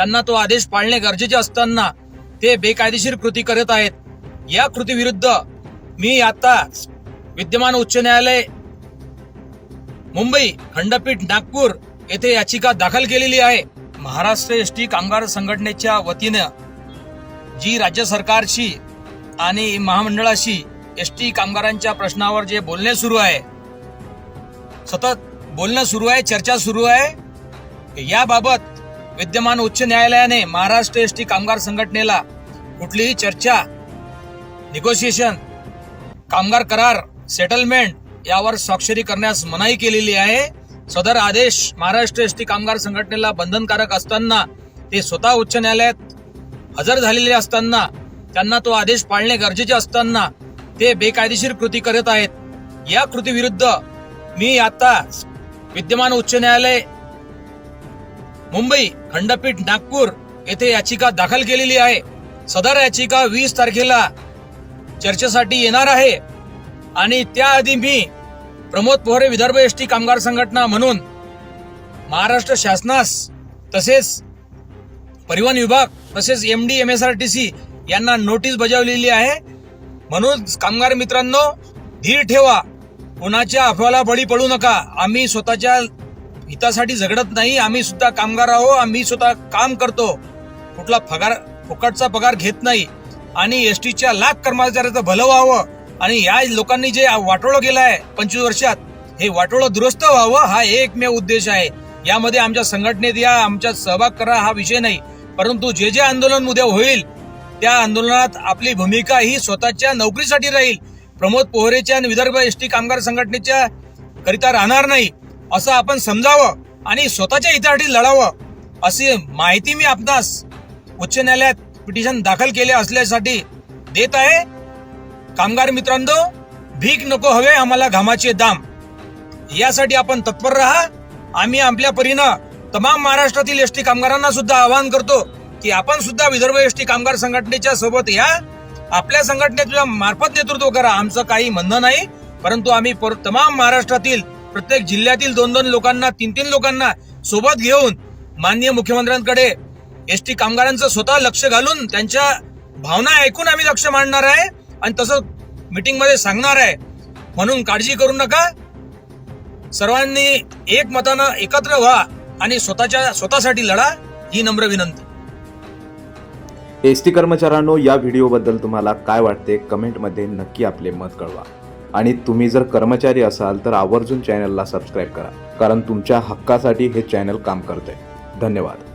त्यांना तो आदेश पाळणे गरजेचे असताना ते बेकायदेशीर कृती करत आहेत. या कृतीविरुद्ध मी आता विद्यमान उच्च न्यायालय मुंबई खंडपीठ नागपूर येथे याचिका दाखल केलेली आहे. महाराष्ट्र एस टी कामगार संघटनेच्या वतीनं जी राज्य सरकारशी आणि महामंडळाशी एस टी कामगारांच्या प्रश्नावर जे बोलणे सुरू आहे सतत बोलणं सुरू आहे चर्चा सुरू आहे याबाबत विद्यमान उच्च न्यायालयाने महाराष्ट्र एस टी कामगार संघटनेला कुठलीही चर्चा निगोशिएशन कामगार करार सेटलमेंट यावर स्वाक्षरी करण्यास मनाई केलेली आहे. सदर आदेश महाराष्ट्र एस टी कामगार संघटनेला बंधनकारक असताना ते स्वतः उच्च न्यायालयात हजर झालेले असताना त्यांना तो आदेश पाळणे गरजेचे असताना ते बेकायदेशीर कृती करत आहेत. या कृतीविरुद्ध मी आता विद्यमान उच्च न्यायालय मुंबई खंडपीठ नागपूर येथे याचिका दाखल केलेली आहे. सदर याचिका वीस तारखेला चर्चेसाठी येणार आहे. आणि त्याआधी मी प्रमोद पोहरे विदर्भ एस टी कामगार संघटना म्हणून महाराष्ट्र शासनास तसेच परिवहन विभाग तसेच M D M S R T C यांना नोटीस बजावलेली आहे. म्हणून कामगार मित्रांनो धीर ठेवा. कोणाच्या अफवाला बळी पडू नका. आम्ही स्वतःच्या हितासाठी झगडत नाही आम्ही सुद्धा कामगार आहो आम्ही स्वतः काम करतो. कुठला पगार फुकटचा पगार घेत नाही. आणि एस टीच्या लाख कर्मचाऱ्याचं भलं व्हावं. आणि या लोकांनी जे वाटोळं केलं आहे पंचवीस वर्षात हे वाटोळं दुरुस्त व्हावं हा एकमेव उद्देश आहे. यामध्ये आमच्या संघटनेत या आमच्या सहभाग करा हा विषय नाही. परंतु जे जे आंदोलन उद्या होईल त्या आंदोलनात आपली भूमिका ही स्वतःच्या नोकरीसाठी राहील. प्रमोद पोहरेच्या आणि विदर्भ एसटी कामगार संघटनेच्या करिता राहणार नाही. असं आपण समजावं आणि स्वतःच्या हितासाठी लढावं अशी माहिती मी आपणास उच्च न्यायालयात पिटिशन दाखल केले असल्यासाठी देत आहे. कामगार मित्रांनो भीक नको हवे आम्हाला घामाचे दाम. यासाठी आपण तत्पर राहा. आम्ही आपल्या परीनं तमाम महाराष्ट्रातील एसटी कामगारांना सुद्धा आवाहन करतो की आपण सुद्धा विदर्भ एसटी कामगार संघटनेच्या सोबत या. आपल्या संघटनेच्या मार्फत नेतृत्व करा. आमचं काही म्हणणं नाही परंतु आम्ही पर- तमाम महाराष्ट्रातील प्रत्येक जिल्ह्यातील दोन दोन लोकांना तीन तीन लोकांना सोबत घेऊन माननीय मुख्यमंत्र्यांकडे एस टी कामगारांचं स्वतः लक्ष घालून त्यांच्या भावना ऐकून आम्ही लक्ष मांडणार आहे आणि तसं मीटिंगमध्ये सांगणार आहे. म्हणून काळजी करू नका. सर्वांनी एक मतानं एकत्र व्हा आणि स्वतःच्या स्वतःसाठी लढा ही नम्र विनंती. एस टी कर्मचाऱ्यांनो या व्हिडिओबद्दल तुम्हाला काय वाटते? कमेंटमध्ये नक्की आपले मत कळवा. आणि तुम्ही जर कर्मचारी असाल तर आवर्जून चॅनलला सबस्क्राईब करा कारण तुमच्या हक्कासाठी हे चॅनल काम करते धन्यवाद.